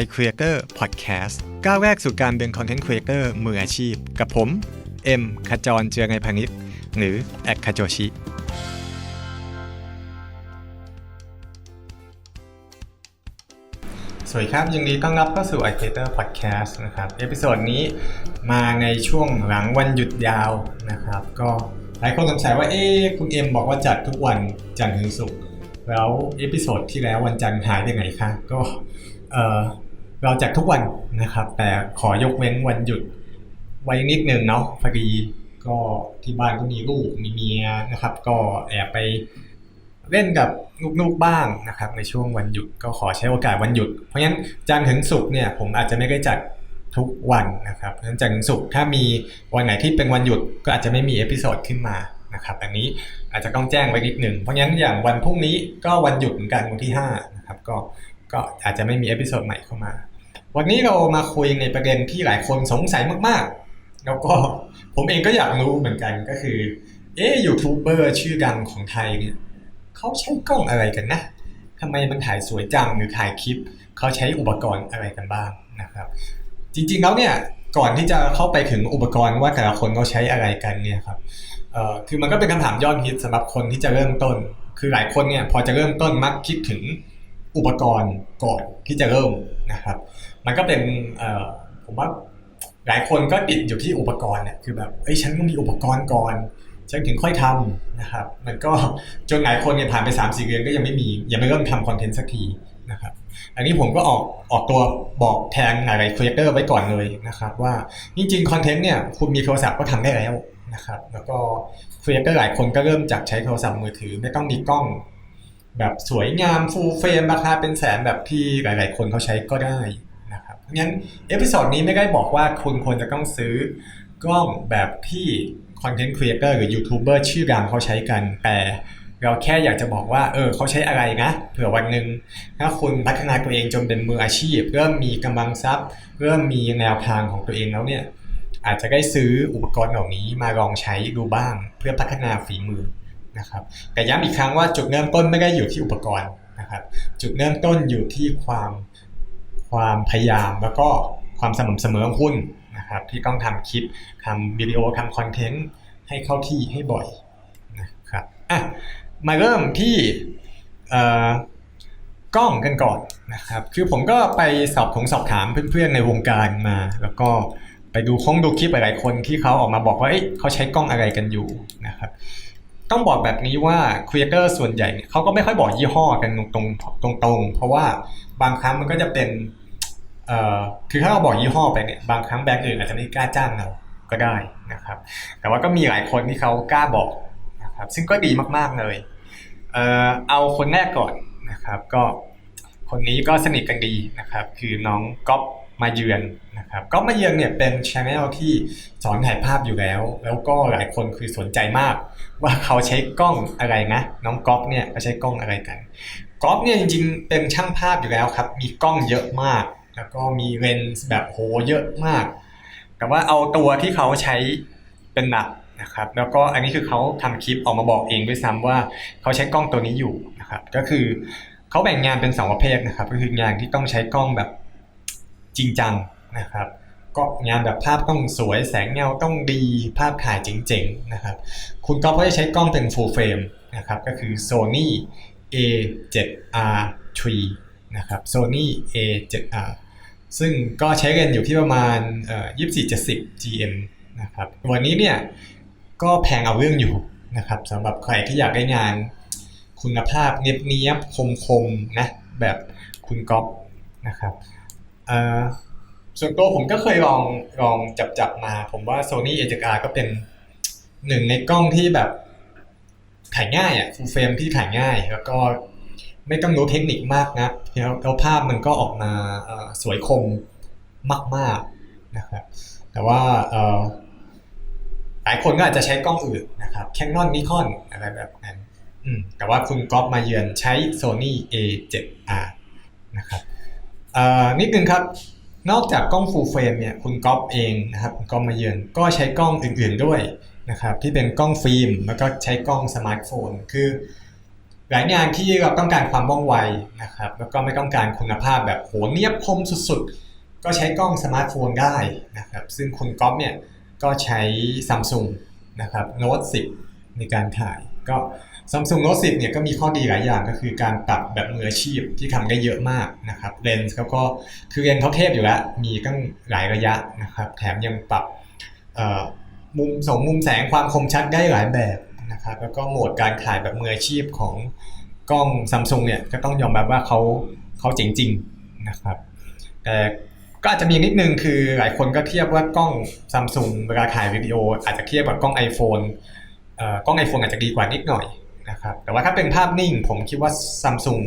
iCreator Podcast ก้าวแรกสู่การเป็น Content Creator มืออาชีพ กับผม เอ็มขจรเจือไงพานิชหรือแอคคาโจชิ สวัสดีครับ ยินดีต้อนรับเข้าสู่ iCreator Podcast นะครับ เอพิโซดนี้มาในช่วงหลังวันหยุดยาวนะครับ ก็หลายคนสงสัยว่า เอ๊คุณเอ็มบอกว่าจัดทุกวันจันทร์ถึงศุกร์แล้วเอพิโซดที่แล้ววันจันทร์หายไปไหนคะก็ เราจัดทุกวันนะครับ แต่ขอยกเว้นวันหยุดไว้นิดนึงเนาะพอดีก็ที่บ้านก็มีลูกมีเมียนะครับ ก็แอบไปเล่นกับลูกๆบ้างนะครับ ในช่วงวันหยุดก็ขอใช้โอกาสวันหยุด เพราะฉะนั้นจันทร์ถึงศุกร์เนี่ยผมอาจจะไม่ได้จัดทุกวันนะครับเพราะฉะนั้นจันทร์ถึงศุกร์ถ้ามีวันไหนที่เป็นวันหยุดก็อาจจะไม่มีเอพิโซดขึ้นมานะครับอันนี้อาจจะต้องแจ้งไว้นิดหนึ่งเพราะงั้นอย่างวันพรุ่งนี้ก็วันหยุดเหมือนกันวันที่5นะครับก็ ก็อาจจะไม่มีเอพิโซดใหม่เข้ามา วันนี้เรามาคุยในประเด็นที่หลายคนสงสัยมากๆ แล้วก็ผมเองก็อยากรู้เหมือนกันก็คือ เอ๊ยูทูบเบอร์ชื่อดังของไทยเนี่ยเขาใช้กล้องอะไรกันนะทำไมมันถ่ายสวยจังหรือถ่ายคลิป เขาใช้อุปกรณ์อะไรกันบ้างนะครับ จริงๆแล้วเนี่ยก่อนที่จะเข้าไปถึงอุปกรณ์ว่าแต่ละคนเขาใช้อะไรกันเนี่ยครับเอ่อคือมันก็เป็นคำถามยอดฮิตสำหรับคนที่จะเริ่มต้น คือหลายคนเนี่ยพอจะเริ่มต้นมักคิดถึง อุปกรณ์ก่อนที่จะเริ่มนะครับ มันก็เป็นผมว่าหลายคนก็ติดอยู่ที่อุปกรณ์เนี่ยคือแบบเอ้ยฉันต้องมีอุปกรณ์ก่อนฉันถึงค่อยทำนะครับ มันก็จนหลายคนเนี่ยผ่านไป3ามสี่เดือนก็ยังไม่มียังไม่เริ่มทำคอนเทนต์สักทีนะครับ อันนี้ผมก็ออกออกตัวบอกแทนหลายๆครีเอเตอร์ไว้ก่อนเลยนะครับ ว่าจริงๆคอนเทนต์เนี่ยคุณมีโทรศัพท์ก็ทำได้แล้วนะครับ แล้วก็ครีเอเตอร์หลายคนก็เริ่มจากใช้โทรศัพท์มือถือ ไม่ต้องมีกล้อง แบบสวยงามฟูลเฟรมราคาเป็นแสนแบบที่หลาย ๆ คนเขาใช้ก็ได้นะครับเพราะงั้นเอพิโซดนี้ไม่ได้บอกว่าคุณควรจะต้องซื้อกล้องแบบที่คอนเทนต์ครีเอเตอร์หรือยูทูบเบอร์ชื่อดังเขาใช้กันแต่เราแค่อยากจะบอกว่า เออเขาใช้อะไรนะ เผื่อวันหนึ่งถ้าคุณพัฒนาตัวเองจนเป็นมืออาชีพ เริ่มมีกำลังทรัพย์ เริ่มมีแนวทางของตัวเองแล้วเนี่ย อาจจะได้ซื้ออุปกรณ์เหล่านี้มาลองใช้ดูบ้าง เพื่อพัฒนาฝีมือ นะครับแต่ย้ำอีกครั้งว่าจุดเริ่มต้นไม่ได้อยู่ที่อุปกรณ์นะครับ จุดเริ่มต้นอยู่ที่ความความพยายามแล้วก็ความสม่ำเสมอของคุณนะครับ ที่ต้องทำคลิปทำวิดีโอทำคอนเทนต์ให้เข้าที่ให้บ่อยนะครับอะมาเริ่มที่กล้องกันก่อนนะครับ คือผมก็ไปสอบถงสอบถามเพื่อนๆในวงการมา แล้วก็ไปดูคงดูคลิปหลายๆคนที่เขาออกมาบอกว่าเอ้ยเขาใช้กล้องอะไรกันอยู่นะครับ ต้องบอกแบบนี้ว่าครีเอเตอร์ส่วนใหญ่เขาก็ไม่ค่อยบอกยี่ห้อกันตรงๆตรงเพราะว่าบางครั้งมันก็จะเป็นเอ่อคือถ้าเราบอกยี่ห้อไปเนี่ยบางครั้งแบรนด์อื่นอาจจะไม่กล้าจ้างเราก็ได้นะครับ แต่ว่าก็มีหลายคนที่เขากล้าบอกนะครับซึ่งก็ดีมากๆเลยเอ่อเอาคนแรกก่อนนะครับ ก็คนนี้ก็สนิทกันดีนะครับ คือน้องก๊อฟ มาเยือนนะครับก๊อฟมาเยือนเนี่ยเป็นช anel ที่สอนถ่ายภาพอยู่แล้ว แล้วก็หลายคนคือสนใจมาก ว่าเขาใช้กล้องอะไรนะน้องก๊อฟเนี่ยเขาใช้กล้องอะไรกันก๊อฟเนี่ยจริงๆ เป็นช่างภาพอยู่แล้วครับ มีกล้องเยอะมาก แล้วก็มีเลนส์แบบโหเยอะมาก แต่ว่าเอาตัวที่เขาใช้เป็นหลักนะครับแล้วก็อันนี้คือเขาทำคลิปออกมาบอกเองด้วยซ้ำว่าเขาใช้กล้องตัวนี้อยู่นะครับก็คือเขาแบ่งงานเป็นสองประเภทนะครับก็คืองานที่ต้องใช้กล้องแบบ จริงจังนะครับ ก็งานแบบภาพต้องสวยแสงเงาต้องดีภาพถ่ายเจ๋งๆนะครับ คุณก๊อฟก็จะใช้กล้องเป็น full frame นะครับก็คือ Sony A7R3 นะครับ Sony A7R ซึ่งก็ใช้กันอยู่ที่ประมาณเอ่อ2470 GM นะครับวันนี้เนี่ยก็แพงเอาเรื่องอยู่นะครับสำหรับใครที่อยากได้งานคุณภาพเนียบเนียบคมคมๆนะแบบคุณก๊อฟนะครับ ส่วนตัวผมก็เคยลองลองจับจับมา ผมว่า Sony A7R ก็เป็นหนึ่งในกล้องที่แบบถ่ายง่ายอะฟูลเฟรมที่ถ่ายง่าย แล้วก็ไม่ต้องรู้เทคนิคมากนะแล้วภาพมันก็ออกมาสวยคมมากๆนะครับ แต่ว่าหลายคนก็อาจจะใช้กล้องอื่นนะครับ Canon Nikon อะไรแบบนั้นแต่ว่าคุณก๊อฟมาเยือนใช้ Sony A7R นะครับ นิดนึงครับ นอกจากกล้อง full frame เนี่ยคุณก๊อฟเองนะครับคุณก๊อฟมาเยือนก็ใช้กล้องอื่นๆด้วยนะครับที่เป็นกล้องฟิล์มแล้วก็ใช้กล้องสมาร์ทโฟน คือหลายงานที่เราต้องการความว่องไวนะครับแล้วก็ไม่ต้องการคุณภาพแบบโหเนียบคมสุดๆ ก็ใช้กล้องสมาร์ทโฟนได้นะครับซึ่งคุณก๊อฟเนี่ยก็ใช้ซัมซุงนะครับโน้ต10 ในการถ่าย ก็ ซัมซุงโน้ต10เนี่ยก็มีข้อดีหลายอย่างก็คือการปรับแบบมืออาชีพที่ทำได้เยอะมากนะครับเลนส์เขาก็คือเลนส์เขาเทพอยู่แล้ว มีตั้งหลายระยะนะครับแถมยังปรับมุมสองมุมแสงความคมชัดได้หลายแบบนะครับแล้วก็โหมดการถ่ายแบบมืออาชีพของกล้องซัมซุงเนี่ยก็ต้องยอมรับว่าเขาเขาเจ๋งจริงนะครับแต่ก็อาจจะมีนิดนึงคือหลายคนก็เทียบว่ากล้องซัมซุงเวลาถ่ายวิดีโอ อาจจะเทียบกับกล้อง iPhone กล้อง iPhone อาจจะดีกว่านิดหน่อย นะครับแต่ว่าถ้าเป็นภาพนิ่ง ผมคิดว่าซัมซุง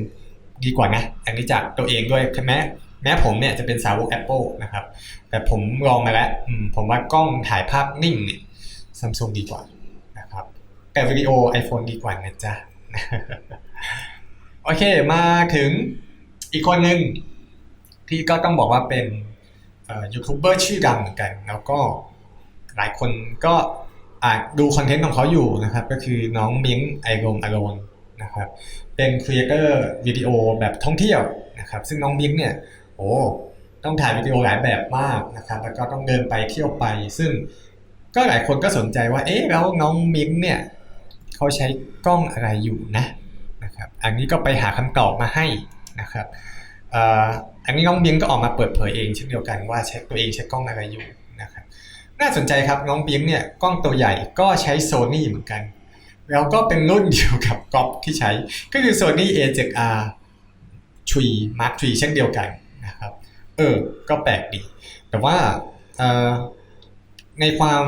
ดีกว่านะอันนี้จากตัวเองด้วยแม้แม้ผมเนี่ยจะเป็นสาวก Apple นะครับ แต่ผมลองมาแล้วผมว่ากล้องถ่ายภาพนิ่งเนี่ยซัมซุงดีกว่านะครับแต่วิดีโอ iPhone ดีกว่านะจ๊ะ โอเคมาถึงอีกคนหนึ่งที่ก็ต้องบอกว่าเป็นยูทูบเบอร์ชื่อดังเหมือนกัน แล้วก็หลายคนก็ ดูคอนเทนต์ของเขาอยู่นะครับ ก็คือน้องมิงไอโรมอารนนะครับ เป็นครีเอเตอร์วิดีโอแบบท่องเที่ยวนะครับ ซึ่งน้องมิงเนี่ยโอ้ต้องถ่ายวิดีโอหลายแบบมากนะครับ แล้วก็ต้องเดินไปเที่ยวไป ซึ่งก็หลายคนก็สนใจว่า เอ๊ะแล้วน้องมิงเนี่ยเขาใช้กล้องอะไรอยู่นะนะครับ อันนี้ก็ไปหาคำตอบมาให้นะครับอันนี้น้องมิงก็ออกมาเปิดเผยเองเช่นเดียวกันว่าใช้ตัวเองใช้กล้องอะไรอยู่ น่าสนใจครับน้องบิงเนี่ยกล้องตัวใหญ่ก็ใช้โซนี่เหมือนกัน แล้วก็เป็นรุ่นเดียวกับก๊อปที่ใช้ก็คือ Sony A7R 3 Mark III เช่นเดียวกันนะครับเออก็แปลกดี แต่ว่าในความ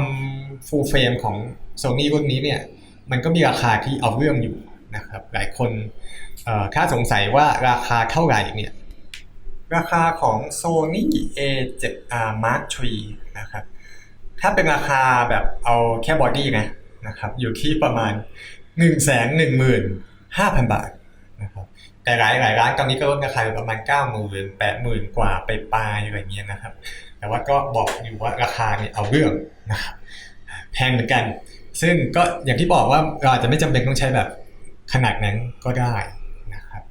full frame ของ Sony รุ่นนี้เนี่ยมันก็มีราคาที่เอาเรื่องอยู่นะครับหลายคนถ้าสงสัยว่าราคาเท่าไหร่เนี่ยราคาของ Sony A7R Mark III นะครับ ถ้าเป็นราคาแบบเอาแค่บอดี้นะนะครับ อยู่ที่ประมาณ 1 1 5 0 0 0 บาทนะครับแต่หลายหลายร้านตอนนี้ก็ลดราคาประมาณ 9 0 0 0 0 8 0 0 0 0 กว่าไปปลายอะไรเงี้ยนะครับ แต่ว่าก็บอกอยู่ว่าราคาเนี่ยเอาเรื่องนะครับแพงเหมือนกัน ซึ่งก็อย่างที่บอกว่าเราอาจจะไม่จำเป็นต้องใช้แบบขนาดนั้นก็ได้นะครับ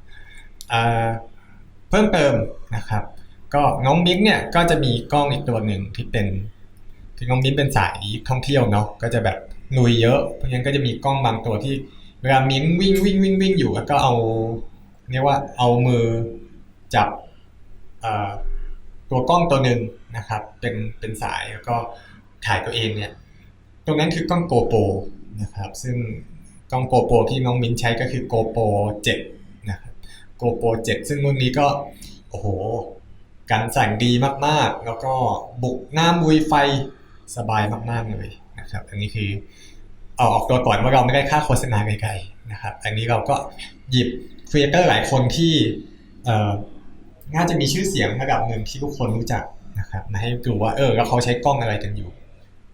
เพิ่มเติมนะครับ ก็น้องบิ๊กเนี่ยก็จะมีกล้องอีกตัวหนึ่งที่เป็น ที่น้องมิ้นเป็นสายท่องเที่ยวเนาะก็จะแบบลุยเยอะ เพราะฉะนั้นก็จะมีกล้องบางตัวที่เวลามิ้นวิ่งวิ่งวิ่งวิ่งอยู่แล้วก็เอาเรียกว่าเอามือจับตัวกล้องตัวหนึ่งนะครับ เป็นเป็นสายแล้วก็ถ่ายตัวเองเนี่ย ตรงนั้นคือกล้องโกโปรนะครับ ซึ่งกล้องโกโปรที่น้องมิ้นใช้ก็คือโกโปร7นะครับโกโปร7ซึ่งรุ่นนี้ก็โอ้โหการสั่งดีมากๆ แล้วก็บุกน้ำบุยไฟ สบายมากๆเลยนะครับ อันนี้คือเอาออกตัวก่อนว่าเราไม่ได้ค่าโฆษณาไกลๆนะครับ อันนี้เราก็หยิบครีเอเตอร์หลายคนที่น่าจะมีชื่อเสียงระดับหนึ่งที่ทุกคนรู้จักนะครับมาให้ดูว่าเออแล้วเขาใช้กล้องอะไรกันอยู่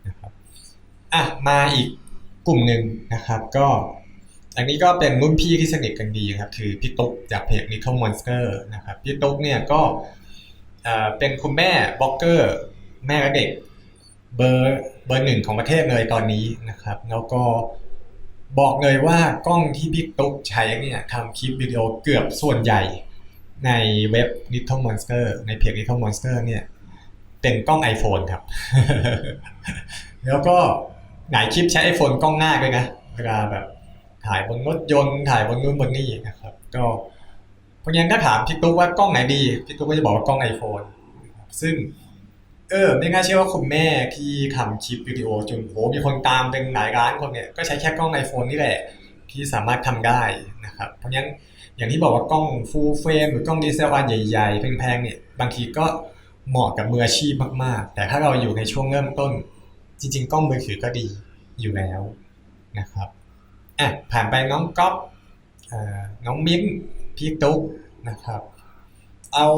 นะครับอะมาอีกกลุ่มหนึ่งนะครับ ก็อันนี้ก็เป็นรุ่นพี่ที่สนิทกันดีครับ คือพี่ตุ๊กจากเพจ Nickel Monster นะครับ พี่ตุ๊กเนี่ยก็เป็นคุณแม่บล็อกเกอร์ แม่และเด็ก เบอร์เบอร์หนึ่งของประเทศเลยตอนนี้นะครับ แล้วก็บอกเลยว่ากล้องที่พี่ตุ๊กใช้เนี่ยทำคลิปวิดีโอเกือบส่วนใหญ่ในเว็บ Little Monster ในเพจ Little Monster เนี่ย เป็นกล้อง iPhone ครับ แล้วก็หลายคลิปใช้ iPhone กล้องหน้าด้วยนะ เวลาแบบถ่ายบนรถยนต์ถ่ายบนนู้นบนนี่นะครับ ก็เพราะงั้นถ้าถามพี่ตุ๊กว่ากล้องไหนดีพี่ตุ๊กก็จะบอกว่ากล้อง iPhone ซึ่ง เออไม่น่าเชื่อว่าคุณแม่ที่ทำคลิปวิดีโอจนโหมีคนตามเป็นหลายล้านคนเนี่ยก็ใช้แค่กล้อง iPhone นี่แหละ ที่สามารถทำได้นะครับ เพราะงั้นอย่างที่บอกว่ากล้อง full frame หรือกล้อง DSLR ใหญ่ๆแพงๆเนี่ยบางทีก็เหมาะกับมืออาชีพมากๆ แต่ถ้าเราอยู่ในช่วงเริ่มต้น จริง ๆ กล้องมือถือก็ดีอยู่แล้วนะครับอะผ่านไปน้องก๊อฟน้องมิ้นพี่ตุ๊กนะครับ เอา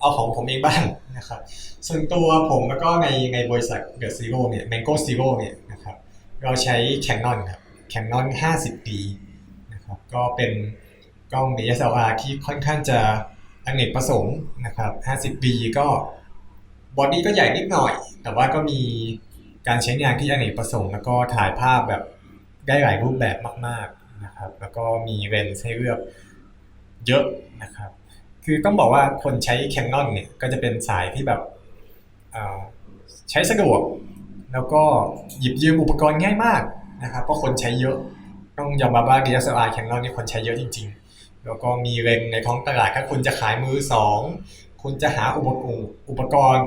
เอาของผมเองบ้างนะครับส่วนตัวผมแล้วก็ในในบริษัทเดอะซีโร่เนี่ย Mango Zero เนี่ยนะครับเราใช้ Canon ครับ Canon 50D นะครับก็เป็นกล้อง DSLR ที่ค่อนข้างจะอเนกประสงค์นะครับ 50D ก็บอดี้ก็ใหญ่นิดหน่อย แต่ว่าก็มีการใช้งานที่อเนกประสงค์ แล้วก็ถ่ายภาพแบบได้หลายรูปแบบมาก ๆนะครับ แล้วก็มีเลนส์ให้เลือกเยอะนะครับ คือต้องบอกว่าคนใช้ Canon เนี่ยก็จะเป็นสายที่แบบใช้สะดวก แล้วก็หยิบยืมอุปกรณ์ง่ายมากนะครับเพราะคนใช้เยอะต้องยอมรับว่า DSLR Canon นี่คนใช้เยอะจริง ๆ แล้วก็มีเลนในท้องตลาดถ้าคุณจะขายมือสองคุณจะหาอุปกรณ์อุปกรณ์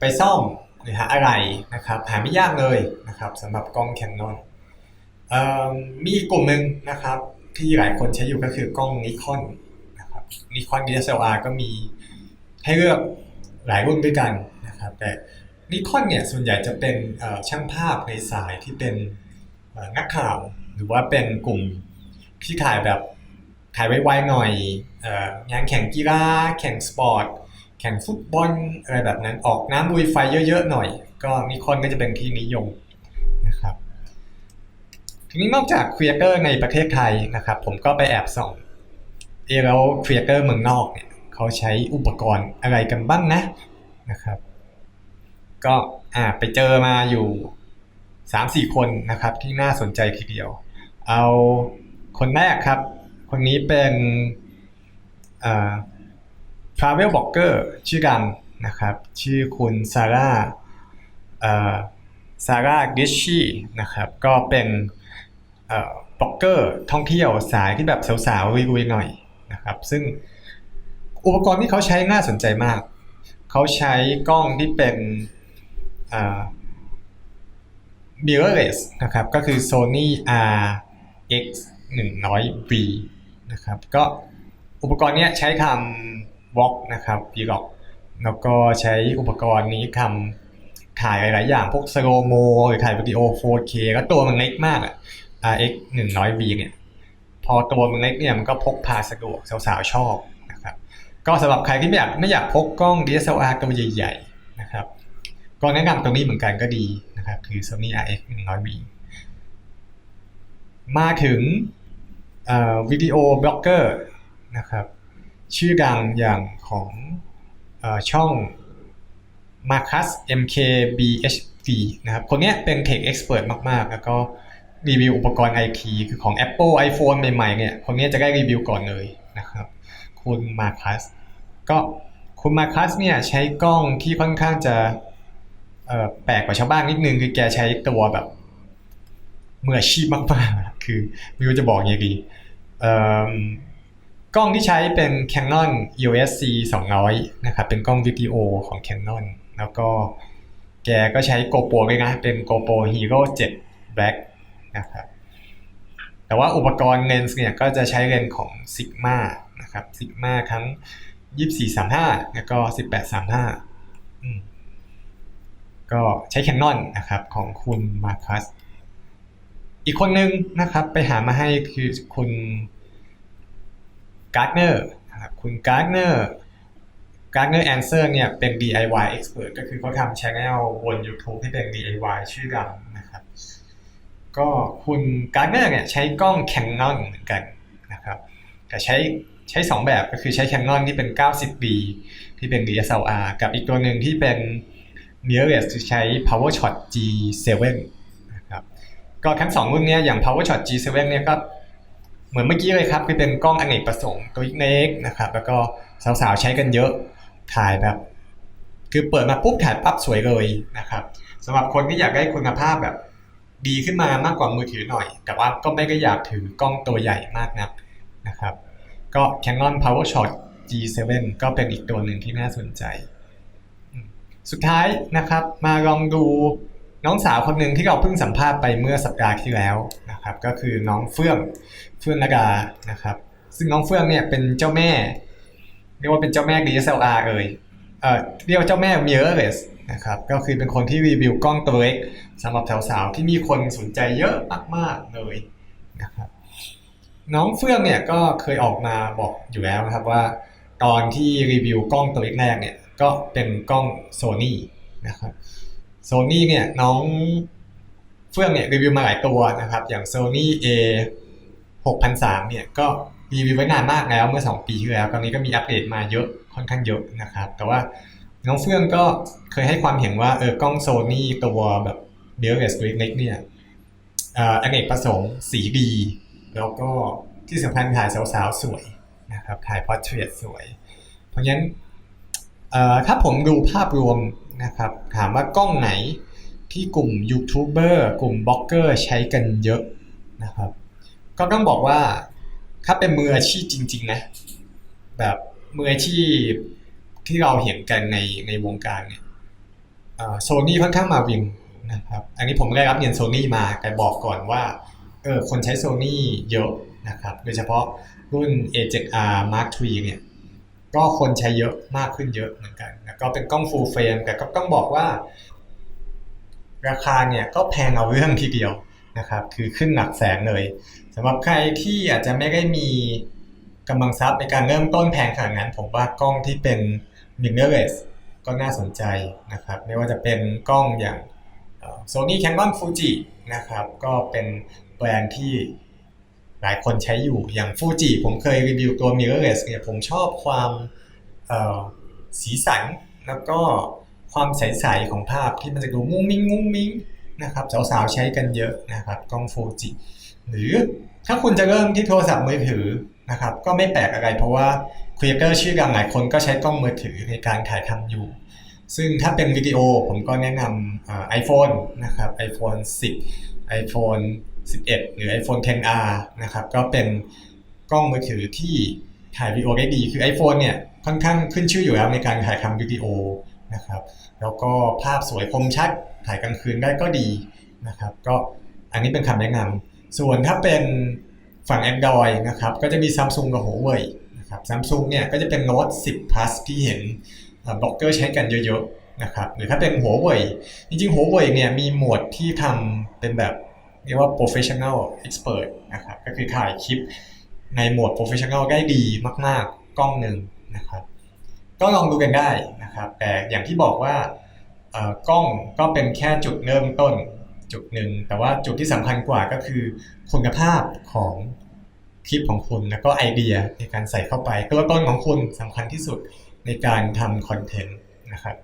ไปซ่อมหรือหาอะไรนะครับหาไม่ยากเลยนะครับสำหรับกล้อง Canon มีอีกกลุ่มหนึ่งนะครับที่หลายคนใช้อยู่ก็คือกล้องนิคอน นิคอน DSLR ก็มีให้เลือกหลายรุ่นด้วยกันนะครับ แต่นิคอนเนี่ยส่วนใหญ่จะเป็นช่างภาพในสายที่เป็นนักข่าว หรือว่าเป็นกลุ่มที่ถ่ายแบบถ่ายไวๆหน่อยงานแข่งกีฬาแข่งสปอร์ตแข่งฟุตบอลอะไรแบบนั้นออกน้ำลุยไฟเยอะๆหน่อย ก็นิคอนก็จะเป็นที่นิยมนะครับทีนี้นอกจากครีเอเตอร์ในประเทศไทยนะครับ ผมก็ไปแอบส่อง เอแล้วครีเอเตอร์เมืองนอกเนี่ยเขาใช้อุปกรณ์อะไรกันบ้างนะนะครับ ก็อ่าไปเจอมาอยู่สามสี่คนนะครับ ที่น่าสนใจทีเดียว เอาคนแรกครับ คนนี้เป็นอ่า travel blogger ชื่อดังนะครับ ชื่อคุณซาร่าซาร่ากิชชีนะครับ ก็เป็นบล็อกเกอร์ท่องเที่ยวสายที่แบบสาวๆรุยๆหน่อย นะครับซึ่งอุปกรณ์ที่เขาใช้น่าสนใจมาก เขาใช้กล้องที่เป็น mirrorless นะครับก็คือ Sony RX 100V นะครับก็อุปกรณ์นี้ใช้ทำวอล์กนะครับ vlog แล้วก็ใช้อุปกรณ์นี้ทำถ่ายหลายๆ อย่างพวกสโลโมหรือถ่ายวิดีโอ 4K แล้วตัวมันเล็กมากอะ RX 100V เนี่ย พอตัวมันเล็กเนี่ยมันก็พกพาสะดวกสาวๆชอบนะครับก็สำหรับใครที่ไม่อยากไม่อยากพกกล้อง DSLR ตัวใหญ่ๆนะครับก็แนะนำตรงนี้เหมือนกันก็ดีนะครับคือ Sony RX 100V มาถึงวิดีโอบล็อกเกอร์นะครับชื่อดังอย่างของอช่อง Marcus MKBHD นะครับคนนี้เป็น Tech Expert มากๆ แล้วก็ รีวิวอุปกรณ์ไอทีคือของ Apple iPhone ใหม่ๆเนี่ยคนนี้จะได้รีวิวก่อนเลยนะครับคุณมาคัสก็คุณมาคัสเนี่ยใช้กล้องที่ค่อนข้างจะแปลกกว่าชาวบ้านนิดนึงคือแกใช้ตัวแบบมืออาชีพมากๆ คือไม่รู้จะบอกยังไงดีกล้องที่ใช้เป็น Canon EOS C 200นะครับเป็นกล้องวิดีโอของ Canon แล้วก็แกก็ใช้ GoPro ด้วยนะ เป็น GoPro Hero 7 Black นะครับแต่ว่าอุปกรณ์เลนส์เนี่ยก็จะใช้เลนส์ของ Sigma นะครับ Sigma ทั้ง 2435 แล้วก็ 1835 ก็ใช้ Canon นนะครับของคุณมาคัสอีกคนนึงนะครับไปหามาให้คือคุณการ์ดเนอร์นะครับคุณการ์ดเนอร์การ์ดเนอร์แอนเซอร์เนี่ยเป็น DIY expert ก็คือเขาทำช anel บน YouTube ที่เป็น DIY ชื่อดังนะครับ ก็คุณการ์เนอร์เนี่ยใช้กล้อง Canon เหมือนกันนะครับแต่ใช้ใช้ 2 แบบก็คือใช้ Canon ที่เป็น 90D ที่เป็น DSLR กับอีกตัวหนึ่งที่เป็น mirrorless ที่ใช้ PowerShot G7 นะครับก็ทั้งสองรุ่นนี้อย่าง PowerShot G7 เนี่ยก็เหมือนเมื่อกี้เลยครับคือเป็นกล้องอเนกประสงค์ตัวเล็กนะครับ แล้วก็สาวๆใช้กันเยอะถ่ายแบบ คือเปิดมาปุ๊บถ่ายปั๊บสวยเลยนะครับสำหรับคนที่อยากได้คุณภาพแบบ ดีขึ้นมามากกว่ามือถือหน่อย แต่ว่าก็ไม่ได้อยากถือกล้องตัวใหญ่มากนักนะครับ ก็ Canon PowerShot G7 ก็เป็นอีกตัวหนึ่งที่น่าสนใจ สุดท้ายนะครับ มาลองดูน้องสาวคนหนึ่งที่เราเพิ่งสัมภาษณ์ไปเมื่อสัปดาห์ที่แล้วนะครับ ก็คือน้องเฟื่องเฟื่องนากานะครับ ซึ่งน้องเฟื่องเนี่ยเป็นเจ้าแม่ เรียกว่าเป็นเจ้าแม่ DSLR เลยเอ่อเรียกว่าเจ้าแม่ mirrorless นะครับ ก็คือเป็นคนที่รีวิวกล้องตัวเล็ก สำหรับสาวๆที่มีคนสนใจเยอะมากๆเลยนะครับน้องเฟื่องเนี่ยก็เคยออกมาบอกอยู่แล้วนะครับว่า ตอนที่รีวิวกล้องตัวแรกเนี่ยก็เป็นกล้องโซนี่นะครับโซนี่เนี่ยน้องเฟื่องเนี่ยรีวิวมาหลายตัวนะครับ อย่าง Sony A 6003เนี่ยก็รีวิวไว้นานมากแล้วเมื่อ 2 ปีที่แล้วตอนนี้ก็มีอัปเดตมาเยอะค่อนข้างเยอะนะครับ แต่ว่าน้องเฟื่องก็เคยให้ความเห็นว่าเออกล้องโซนี่ตัวแบบ เบลเอสตัวเล็กเนี่ยอเนกประสงค์สีดี แล้วก็ที่สำคัญถ่ายสาวๆ สวยนะครับถ่ายพอร์เทรตสวย เพราะฉะนั้นเอ่อถ้าผมดูภาพรวมนะครับ ถามว่ากล้องไหนที่กลุ่มยูทูบเบอร์กลุ่มบล็อกเกอร์ใช้กันเยอะนะครับ ก็ต้องบอกว่าถ้าเป็นมืออาชีพจริง ๆ นะ แบบมืออาชีพที่เราเห็นกันในในวงการเนี่ยโซนี่ค่อนข้างมาวิน นะครับ อันนี้ผมได้รับเงินโซนี่มาแต่บอกก่อนว่าเออคนใช้โซนี่เยอะนะครับ โดยเฉพาะรุ่น A7R Mark III เนี่ย ก็คนใช้เยอะมากขึ้นเยอะเหมือนกัน แล้วก็เป็นกล้อง full frame แต่ก็ต้องบอกว่า ราคาเนี่ยก็แพงเอาเรื่องทีเดียวนะครับ คือขึ้นหลักแสนเลยสำหรับใครที่อาจจะไม่ได้มีกำลังทรัพย์ในการเริ่มต้นแพงขนาดนั้น ผมว่ากล้องที่เป็น mirrorless ก็น่าสนใจนะครับ ไม่ว่าจะเป็นกล้องอย่าง Sony Canon Fuji นะครับก็เป็นแบรนด์ที่หลายคนใช้อยู่อย่าง Fuji ผมเคยรีวิวตัว mirrorless เนี่ยผมชอบความสีสันแล้วก็ความใสๆของภาพที่มันจะดูมุ้งมิ้งมุ้งมิ้งนะครับสาวๆใช้กันเยอะนะครับกล้องฟูจิหรือถ้าคุณจะเริ่มที่โทรศัพท์มือถือนะครับก็ไม่แปลกอะไรเพราะว่าครีเอเตอร์ชื่อดังหลายคนก็ใช้กล้องมือถือในการถ่ายทำอยู่ ซึ่งถ้าเป็นวิดีโอผมก็แนะนำไอโฟนนะครับ iPhone 10 iPhone 11 หรือ iPhone 10R นะครับก็เป็นกล้องมือถือที่ถ่ายวิดีโอได้ดี คือ iPhone เนี่ยค่อนข้างขึ้นชื่ออยู่แล้วในการถ่ายทำวิดีโอนะครับแล้วก็ภาพสวยคมชัดถ่ายกลางคืนได้ก็ดีนะครับก็อันนี้เป็นคำแนะนำส่วนถ้าเป็นฝั่ง Android นะครับก็จะมี Samsung กับ Huawei นะครับ Samsung เนี่ยก็จะเป็น Note 10 Plus ที่เห็น บล็อกเกอร์ใช้กันเยอะๆนะครับหรือถ้าเป็น Huawei จริงๆ Huawei เนี่ยมีโหมดที่ทำเป็นแบบเรียกว่า professional expert นะครับก็คือถ่ายคลิปในโหมด professional ได้ดีมากๆกล้องหนึ่งนะครับก็ลองดูกันได้นะครับ แต่อย่างที่บอกว่ากล้องก็เป็นแค่จุดเริ่มต้นจุดหนึ่ง แต่ว่าจุดที่สำคัญกว่าก็คือคุณภาพของคลิปของคุณ แล้วก็ไอเดียในการใส่เข้าไปตัวต้นของคุณสำคัญที่สุด ในการทำคอนเทนต์นะครับ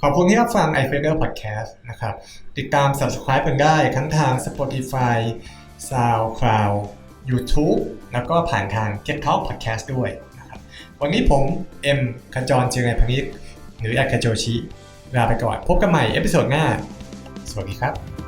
ขอบคุณที่รับฟัง i f a d e r Podcast นะครับ ติดตาม Subscribe กันได้ทั้งทาง Spotify SoundCloud YouTube แล้วก็ผ่านทาง Get Talk Podcast ด้วยนะครับ วันนี้ผม เอ็มขจรเจริญพนิษหรืออาคาโจชิลาไปก่อน พบกันใหม่เอพิโซดหน้า สวัสดีครับ